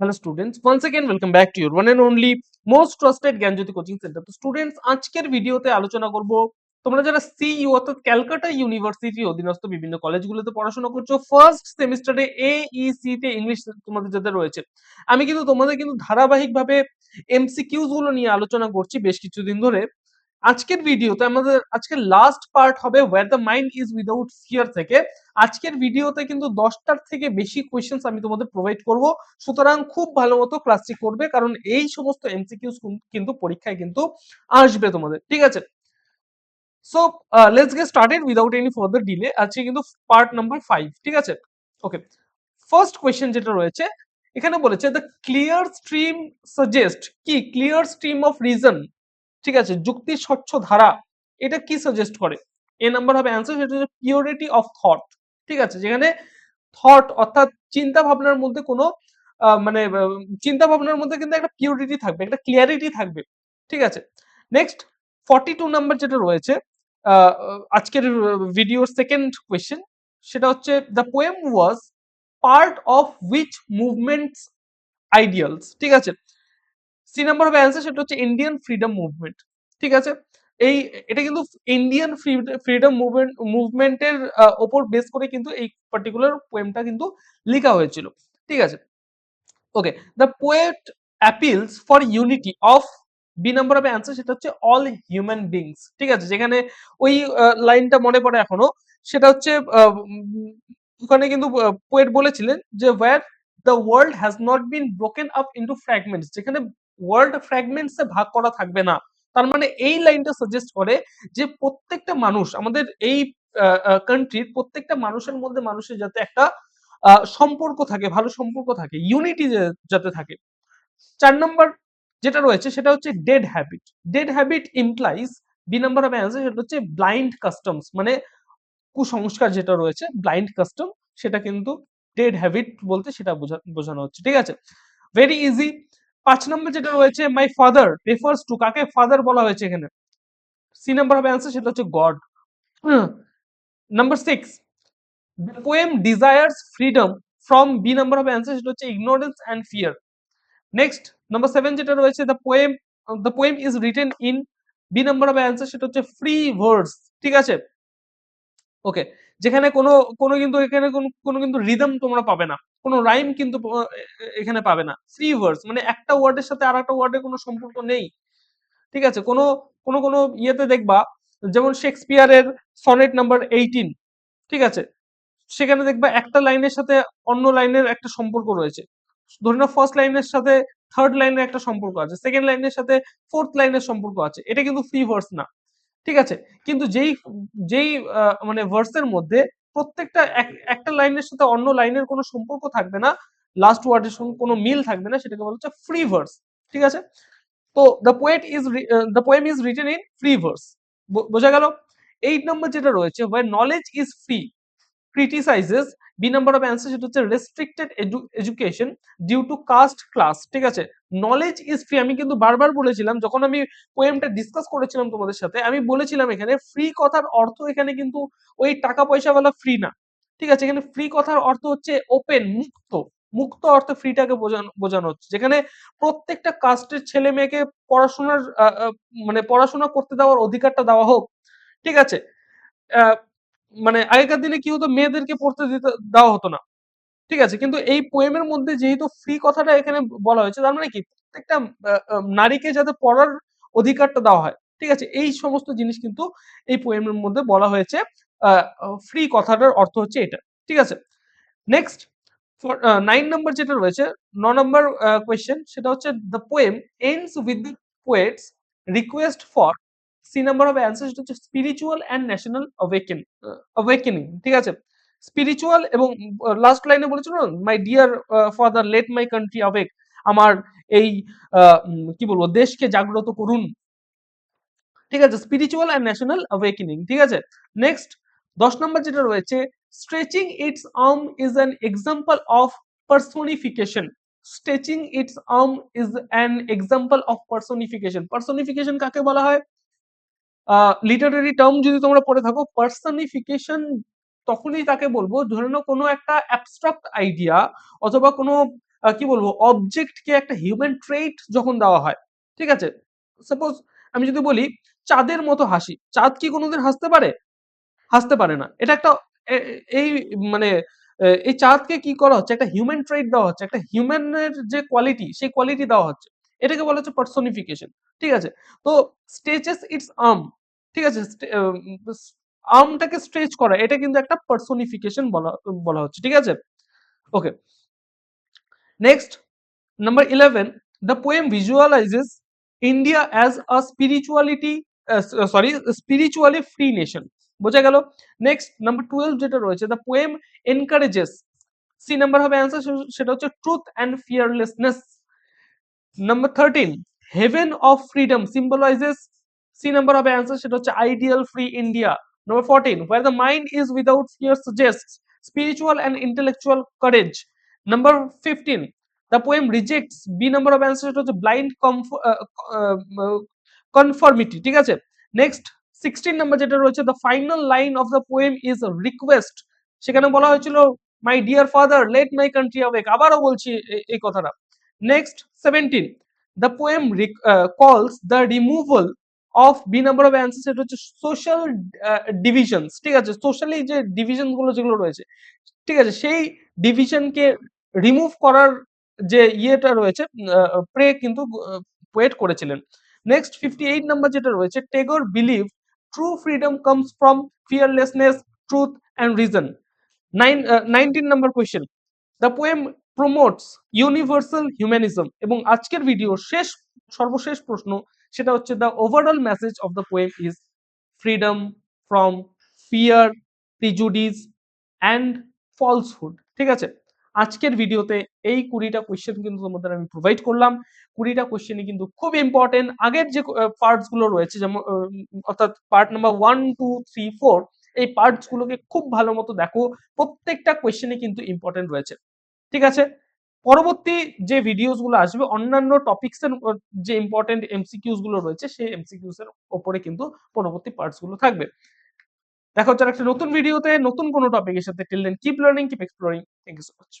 hello students once again welcome back to your one and only most trusted Gyanjyoti coaching centre তো students আজকের ভিডিওতে আলোচনা করব তোমরা যারা সিইউ অর্থাৎ ক্যালকাটা ইউনিভার্সিটি অধীনস্থ বিভিন্ন কলেজগুলোতে পড়াশোনা করছো ফার্স্ট সেমিস্টারে এ ই সি তে ইংলিশ তোমাদের যাদের রয়েছে আমি কিন্তু তোমাদের কিন্তু ধারাবাহিকভাবে এমসিকিউজ গুলো নিয়ে আলোচনা করছি বেশ কিছুদিন ধরে আজকের ভিডিওতে আমাদের আজকের লাস্ট পার্ট হবে where the mind is without fear থেকে আজকের ভিডিওতে কিন্তু দশটার থেকে বেশি কোয়েশ্চেন্স আমি তোমাদের প্রোভাইড করব। সুতরাং খুব ভালো মতো ক্লাসটি করবে, কারণ এই সমস্ত এমসিকিউস কিন্তু পরীক্ষায় কিন্তু আসবে তোমাদের, ঠিক আছে? So let's get started without any further delay আজকে কিন্তু পার্ট নাম্বার ফাইভ ঠিক আছে? ওকে ফার্স্ট কোয়েশ্চেন যেটা রয়েছে, এখানে বলেছে দ্য ক্লিয়ার স্ট্রিম সাজেস্ট কি? ক্লিয়ার স্ট্রিম অফ রিজন ঠিক আছে? যুক্তি স্বচ্ছ ধারা এটা কি সাজেস্ট করে? এ নাম্বার হবে অ্যান্সার সেটা হচ্ছে পিওরিটি অফ থট ঠিক আছে? যেখানে থট অর্থাৎ চিন্তা ভাবনার মধ্যে কোনো মানে চিন্তা ভাবনার মধ্যে কিন্তু একটা পিওরিটি থাকবে, একটা ক্লিয়ারিটি থাকবে। ঠিক আছে? নেক্সট ফর্টি টু নাম্বার যেটা রয়েছে আজকের ভিডিওর সেকেন্ড কোয়েশ্চেন সেটা হচ্ছে the poem was part of which movements ideals ঠিক আছে? সি নাম্বার হবে অ্যান্সার সেটা হচ্ছে ইন্ডিয়ান ফ্রিডম মুভমেন্ট ঠিক আছে? এই, এটা কিন্তু ইন্ডিয়ান ফ্রিডম মুভমেন্ট মুভমেন্টের ওপর বেস করে কিন্তু এই পার্টিকুলার পোয়েমটা কিন্তু লেখা হয়েছিল। ঠিক আছে? Okay the poet appeals for unity of B number of answer সেটা হচ্ছে অল হিউম্যান বিংস ঠিক আছে? যেখানে ওই লাইনটা মনে পড়ে এখনও। সেটা হচ্ছে ওখানে কিন্তু পোয়েট বলেছিলেন যে where the world has not been broken up into fragments যেখানে ওয়ার্ল্ড ফ্র্যাগমেন্টস ভাগ করা থাকবে না। তার মানে এই লাইনটা সাজেস্ট করে যে প্রত্যেকটা মানুষ, আমাদের এই কান্ট্রির প্রত্যেকটা মানুষের মধ্যে মানুষের যাতে একটা সম্পর্ক থাকে, ভালো সম্পর্ক থাকে ইউনিটি যাতে থাকে। চার নম্বর যেটা রয়েছে সেটা হচ্ছে dead habit dead habit implies B number হবে অ্যান্সার সেটা হচ্ছে ব্লাইন্ড কাস্টমস মানে কুসংস্কার যেটা রয়েছে ব্লাইন্ড কাস্টম সেটা কিন্তু ডেড হ্যাবিট বলতে সেটা বোঝা- বোঝানো হচ্ছে। ঠিক আছে? ভেরি ইজি পাঁচ নম্বর যেটা রয়েছে মাই ফাদার রেফার্স টু কাকে? ফাদার বলা হয়েছে এখানে। সি নাম্বার হবে অ্যান্সার সেটা হচ্ছে God number six the poem desires freedom from B number হবে অ্যান্সার সেটা হচ্ছে ignorance and fear next number seven যেটা রয়েছে the poem the poem is written in B number হবে অ্যান্সার সেটা হচ্ছে ফ্রি ভার্স ঠিক আছে? ওকে যেখানে কোনো কোনো কিন্তু, এখানে কোনো কোনো কিন্তু রিদম তোমরা পাবে না। কোনো রাইম কিন্তু এখানে পাবে না। ফ্রি ভার্স মানে একটা ওয়ার্ডের সাথে আর একটা ওয়ার্ডের কোনো সম্পর্ক নেই। ঠিক আছে? কোনো কোনো কোনো ইয়েতে দেখবা, যেমন শেক্সপিয়ারের সনেট নাম্বার এইটিন ঠিক আছে? সেখানে দেখবা একটা লাইনের সাথে অন্য লাইনের একটা সম্পর্ক রয়েছে। ধরে নাও ফার্স্ট লাইনের সাথে থার্ড লাইনের একটা সম্পর্ক আছে সেকেন্ড লাইনের সাথে ফোর্থ লাইনের সম্পর্ক আছে। এটা কিন্তু ফ্রি ভার্স না। ঠিক আছে? কিন্তু যেই যেই মানে ভার্সের মধ্যে প্রত্যেকটা এক- একটা লাইনের সাথে অন্য লাইনের কোনো সম্পর্ক থাকবে না। লাস্ট ওয়ার্ডের সঙ্গে কোনো মিল থাকবে না, সেটাকে বলা হচ্ছে ফ্রি ভার্স ঠিক আছে? তো the poet is the poem is written in free verse বোঝা গেল? এইট নম্বর যেটা রয়েছে where knowledge is free criticises B number of answer সেটা হচ্ছে restricted education due to caste class ঠিক আছে? নলেজ ইজ ফ্রি আমি কিন্তু বারবার বলেছিলাম, যখন আমি পোয়েমটা ডিসকাস করেছিলাম তোমাদের সাথে, আমি বলেছিলাম এখানে ফ্রি কথার অর্থ এখানে কিন্তু ওই টাকা পয়সাওয়ালা ফ্রি না, ঠিক আছে? এখানে ফ্রি কথার অর্থ হচ্ছে ওপেন মুক্ত মুক্ত অর্থে ফ্রিটাকে বোঝানো বোঝানো হচ্ছে। যেখানে প্রত্যেকটা কাস্টের ছেলে মেয়েকে পড়াশোনার মানে পড়াশোনা করতে দেওয়ার অধিকারটা দেওয়া হোক, ঠিক আছে? মানে আগেকার দিনে কি হতো, মেয়েদেরকে পড়তে দিতে, দেওয়া হতো না। ঠিক আছে? কিন্তু এই পোয়েমের মধ্যে যেহেতু ফ্রি কথাটা এখানে বলা হয়েছে, তার মানে কি? প্রত্যেকটা নারীকে যাতে পড়ার অধিকারটা দেওয়া হয়। ঠিক আছে? এই সমস্ত জিনিস কিন্তু এই পোয়েমের মধ্যে বলা হয়েছে। ফ্রি কথাটার অর্থ হচ্ছে এটা। ঠিক আছে? নেক্সট নাইন নাম্বার যেটা রয়েছে, ন নম্বর কোয়েশ্চেন সেটা হচ্ছে the poem ends with the poet's request for C number হবে অ্যান্সার সেটা হচ্ছে spiritual and national awaken awakening ঠিক আছে? স্পিরিচুয়াল এবং লাস্ট লাইনে বলেছিল my dear father let my country awake আমার এই কি বলব, দেশকে জাগ্রত করুন। ঠিক আছে? স্পিরিচুয়াল অ্যান্ড ন্যাশনাল অ্যাওয়েকেনিং ঠিক আছে? নেক্সট দশ নম্বর যেটা রয়েছে stretching its arm is an example of personification stretching its arm is an example of personification personification কাকে বলা হয়? লিটারারি টার্ম যদি তোমরা পড়ে থাকো পার্সনিফিকেশন তখনই তাকে বলব, ধরে নাও কোনো একটা অ্যাবস্ট্রাক্ট আইডিয়া অথবা কোনো কি বলব অবজেক্টকে একটা হিউম্যান ট্রেট যখন দেওয়া হয়, ঠিক আছে? সাপোজ আমি যদি বলি, চাঁদের মতো হাসি, চাঁদ কি কোনোদিন হাসতে পারে? হাসতে পারে না। এটা একটা এই মানে এই চাঁদকে কি করা হচ্ছে? একটা হিউম্যান ট্রেট দেওয়া হচ্ছে, একটা হিউম্যানের যে কোয়ালিটি সেই কোয়ালিটি দেওয়া হচ্ছে। এটাকে বলা হচ্ছে পার্সোনিফিকেশন ঠিক আছে? তো স্ট্রেচেস ইটস আর্ম ঠিক আছে আর্মটাকে স্ট্রেচ করা এটা কিন্তু একটা পার্সোনিফিকেশন বলা বলা হচ্ছে ঠিক আছে? Okay next Number 11, the poem visualizes India as a spirituality sorry spiritually free nation. বোঝা গেল? নেক্সট নাম্বার টুয়েলভ যেটা রয়েছে the poem encourages C number হবে অ্যান্সার সেটা হচ্ছে truth and fearlessness number thirteen heaven of freedom symbolises C number হবে answer সেটা হচ্ছে ideal free India number fourteen where the mind is without fear suggest spiritual and intellectual courage number fifteen the poem rejects B number of answer সেটা হচ্ছে uh, conformity. ঠিক আছে? Next sixteen number যেটা রয়েছে the final line of the poem is request সেখানে বলা হয়েছিল my dear father let my country awake আবারও বলছি এই কথাটা। Next seventeen the poem calls the removal of B number of answer সেটা হচ্ছে সোশ্যাল ডিভিশনস ঠিক আছে? সোশ্যালি যে ডিভিশনগুলো যেগুলো রয়েছে, ঠিক আছে? সেই ডিভিশনকে রিমুভ করার যে ইয়েটা রয়েছে প্রে কিন্তু ওয়েট করেছিলেন। নেক্সট ফিফটি এইট নাম্বার যেটা রয়েছে Tagore believe true freedom comes from fearlessness truth and reason nine nineteen number question the poem promotes universal humanism এবং আজকের ভিডিও শেষ, সর্বশেষ প্রশ্ন সেটা হচ্ছে the overall message of the poem is freedom from fear prejudice and falsehood ঠিক আছে? আজকের ভিডিওতে এই কুড়িটা কোয়েশ্চেন কিন্তু তোমাদের আমি প্রোভাইড করলাম। কুড়িটা কোয়েশ্চেনই কিন্তু খুব ইম্পর্টেন্ট আগের যে পার্টসগুলো রয়েছে, যেমন অর্থাৎ part number one two three four এই পার্টস গুলোকে খুব ভালো মতো দেখো। প্রত্যেকটা কোয়েশ্চেনে কিন্তু ইম্পর্টেন্ট রয়েছে। ঠিক আছে? পরবর্তী যে ভিডিওসগুলো আসবে, অন্যান্য টপিকস এর যে ইম্পর্টেন্ট এমসিকিউসগুলো রয়েছে, সেই এমসিকিউস এর উপরে কিন্তু পরবর্তী পার্টসগুলো থাকবে। দেখা হচ্ছে একটা নতুন ভিডিওতে নতুন কোনো টপিকের সাথে। Till then keep learning keep exploring thank you so much